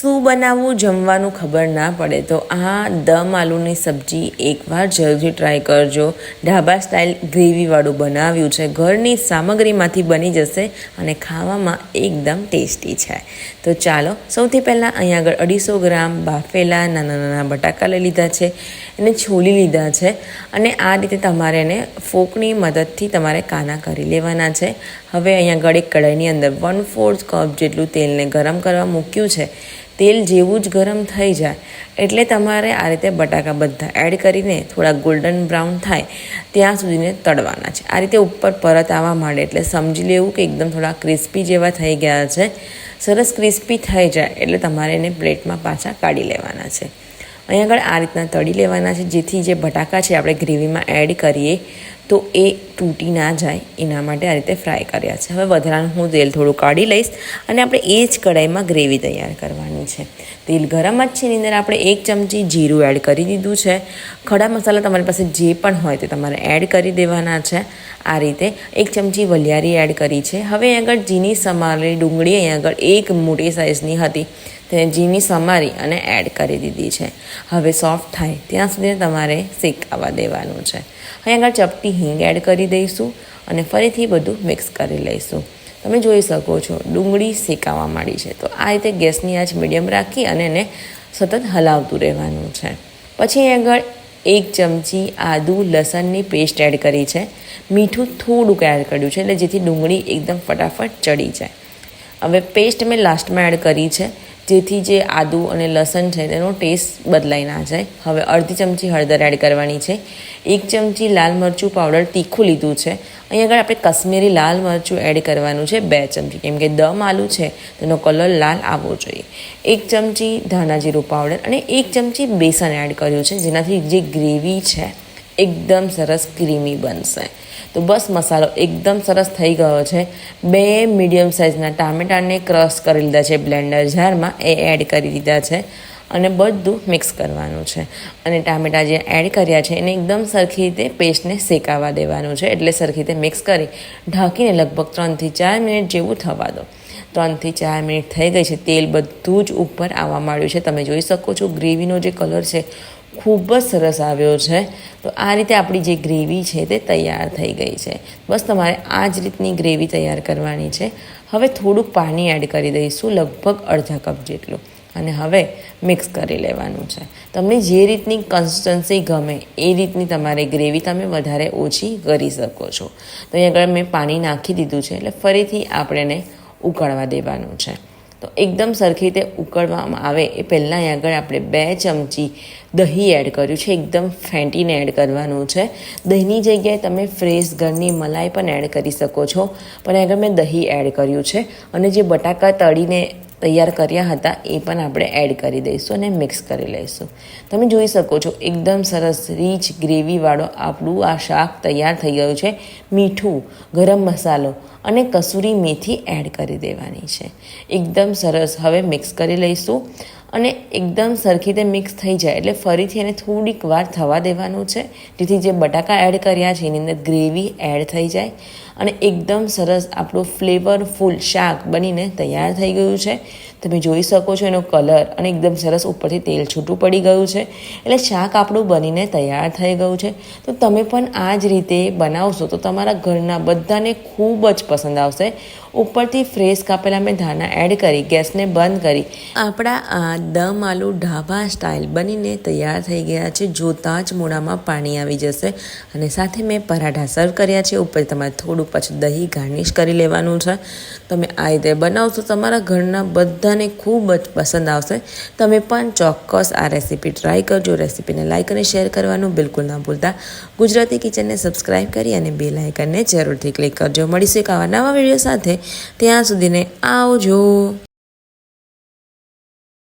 શું બનાવવું જમવાનું ખબર ના પડે તો આ દમ આલુની સબ્જી એકવાર જરૂરથી ટ્રાય કરજો. ઢાબા સ્ટાઇલ ગ્રેવીવાળું બનાવ્યું છે. ઘરની સામગ્રીમાંથી બની જશે અને ખાવામાં એકદમ ટેસ્ટી છે. તો ચાલો, સૌથી પહેલાં અહીંયા આગળ અઢીસો ગ્રામ બાફેલા નાના નાના બટાકા લઈ લીધા છે એને છોલી લીધા છે. અને આ રીતે તમારે એને ફોકની મદદથી તમારે કાના કરી લેવાના છે. હવે અહીંયા એક કઢાઈની અંદર વન ફોર્થ કપ જેટલું તેલને ગરમ કરવા મૂક્યું છે. તેલ જેવું જ ગરમ થઈ જાય. એટલે તમારે આ રીતે બટાકા બધા એડ કરીને થોડા ગોલ્ડન બ્રાઉન થાય ત્યાં સુધીને તળવાના છે. આ રીતે ઉપર પરત આવવા માંડે એટલે સમજી લેવું કે એકદમ થોડા ક્રિસ્પી જેવા થઈ ગયા છે. સરસ ક્રિસ્પી થઈ જાય એટલે તમારે એને પ્લેટમાં પાછા કાઢી લેવાના છે. અહીંયા આગળ આ રીતના તળી લેવાના છે, જેથી જે બટાકા છે આપણે ગ્રેવીમાં એડ કરીએ તો એ તૂટી ના જાય. એના માટે આ રીતે ફ્રાય કર્યા છે. હવે વધારાનું હું તેલ થોડું કાઢી લઈશ અને આપણે એ જ કઢાઈમાં ગ્રેવી તૈયાર કરવાની છે. તેલ ગરમ જ છે, એની અંદર આપણે એક ચમચી જીરું એડ કરી દીધું છે. ખડા મસાલા તમારી પાસે જે પણ હોય તે તમારે એડ કરી દેવાના છે. આ રીતે એક ચમચી વલિયારી એડ કરી છે. હવે અહીં આગળ જીની સમારેલી ડુંગળી અહીં આગળ એક મોટી સાઇઝની હતી. તેને ઝીણી સમારી અને એડ કરી દીધી છે. હવે સોફ્ટ થાય, ત્યાં સુધી તમારે શેકાવા દેવાનું છે. અહીં આગળ ચપટી હિંગ એડ કરી દઈશું અને ફરીથી બધું મિક્સ કરી લઈશું. તમે જોઈ શકો છો, ડુંગળી શેકાવા માંડી છે. તો આ રીતે ગેસની આંચ મીડિયમ રાખી અને એને સતત હલાવતું રહેવાનું છે. પછી અહીં આગળ એક ચમચી આદુ લસણની પેસ્ટ એડ કરી છે. મીઠું થોડુંક એડ કર્યું છે, એટલે જેથી ડુંગળી એકદમ ફટાફટ ચડી જાય. હવે પેસ્ટ મેં લાસ્ટમાં એડ કરી છે, જેથી જે આદુ અને લસણ છે તેનો ટેસ્ટ બદલાઈ ના જાય. હવે અડધી ચમચી હળદર એડ કરવાની છે. એક ચમચી લાલ મરચું પાવડર તીખું લીધું છે. અહીં આગળ આપણે કશ્મીરી લાલ મરચું એડ કરવાનું છે, બે ચમચી. કેમ કે દમ આલુ છે, તેનો કલર લાલ આવવો જોઈએ. એક ચમચી ધાણા જીરું પાવડર અને એક ચમચી બેસન એડ કર્યું છે, જેનાથી જે ગ્રેવી છે એકદમ સરસ ક્રીમી બનશે. તો બસ મસાલો એકદમ સરસ થઈ ગયો છે. બે મીડિયમ સાઇઝના ટામેટાને ક્રશ કરી લીધા છે બ્લેન્ડર જારમાં. એ એડ કરી દીધા છે અને બધું મિક્સ કરવાનું છે. અને ટામેટા જે એડ કર્યા છે એને એકદમ સરખી રીતે પેસ્ટને શેકાવા દેવાનું છે. એટલે સરખી રીતે મિક્સ કરી ઢાંકીને લગભગ ત્રણથી ચાર મિનિટ જેવું થવા દો. ત્રણથી ચાર મિનિટ થઈ ગઈ છે. તેલ બધું જ ઉપર આવવા માંડ્યું છે. તમે જોઈ શકો છો ગ્રેવીનો જે કલર છે ખૂબ જ સરસ આવ્યો છે. તો આ રીતે આપણી જે ગ્રેવી છે તે તૈયાર થઈ ગઈ છે. બસ તમારે આ જ રીતની ગ્રેવી તૈયાર કરવાની છે. હવે થોડુંક પાણી એડ કરી દઈશું, લગભગ અડધા કપ જેટલું. અને હવે મિક્સ કરી લેવાનું છે. તમને જે રીતની કન્સિસ્ટન્સી ગમે એ રીતની તમારે ગ્રેવી તમે વધારે ઓછી કરી શકો છો. તો અહીં આગળ મેં પાણી નાખી દીધું છે એટલે ફરીથી આપણે ઉકળવા દેવાનું છે. તો એકદમ સરખી રીતે ઉકળવામાં આવે એ પહેલાં અહીં આગળ આપણે બે ચમચી દહીં એડ કર્યું છે. એકદમ ફેંટીને એડ કરવાનું છે. દહીંની જગ્યાએ તમે ફ્રેશ ઘરની મલાઈ પણ એડ કરી શકો છો. પણ આગળ મેં દહીં એડ કર્યું છે. અને જે બટાકા તળીને તૈયાર કર્યા હતા, એ પણ આપણે એડ કરી દઈશું અને મિક્સ કરી લઈશું. તમે જોઈ શકો છો, એકદમ સરસ રીચ ગ્રેવીવાળો આપણું આ શાક તૈયાર થઈ ગયું છે. મીઠું, ગરમ મસાલો અને કસૂરી મેથી એડ કરી દેવાની છે. એકદમ સરસ હવે મિક્સ કરી લઈશું અને એકદમ સરખી રીતે મિક્સ થઈ જાય એટલે ફરીથી એને થોડીક વાર થવા દેવાનું છે. જેથી જે બટાકા એડ કર્યા છે, એની અંદર ગ્રેવી એડ થઈ જાય. અને એકદમ સરસ આપણું ફ્લેવરફુલ શાક બનીને તૈયાર થઈ ગયું છે. તમે જોઈ શકો છો એનો કલર અને એકદમ સરસ ઉપરથી તેલ છૂટું પડી ગયું છે. એટલે શાક આપણું બનીને તૈયાર થઈ ગયું છે. તો તમે પણ આ જ રીતે બનાવશો તો તમારા ઘરના બધાને ખૂબ જ પસંદ આવશે. ઉપરથી ફ્રેશ કાપેલા મેં ધાના એડ કરી, ગેસને બંધ કરી. આપણા આ દમ આલુ ઢાબા સ્ટાઇલ બનીને તૈયાર થઈ ગયા છે. જોતાં જ મોડામાં પાણી આવી જશે. અને સાથે મેં પરાઠા સર્વ કર્યા છે. ઉપર તમારે થોડું પછી દહીં ગાર્નિશ કરી લેવાનું છે. તમે આ રીતે બનાવશો, તમારા ઘરના બધાને ખૂબ જ પસંદ આવશે. તમે પણ ચોક્કસ આ રેસીપી ટ્રાય કરજો. રેસીપીને લાઇક અને શેર કરવાનું બિલકુલ ના ભૂલતા. ગુજરાતી કિચનને સબસ્ક્રાઈબ કરી અને બે લાઇકનને જરૂરથી ક્લિક કરજો. મળીશું એક આવા નવા વીડિયો સાથે. ત્યાં સુધીને આવજો.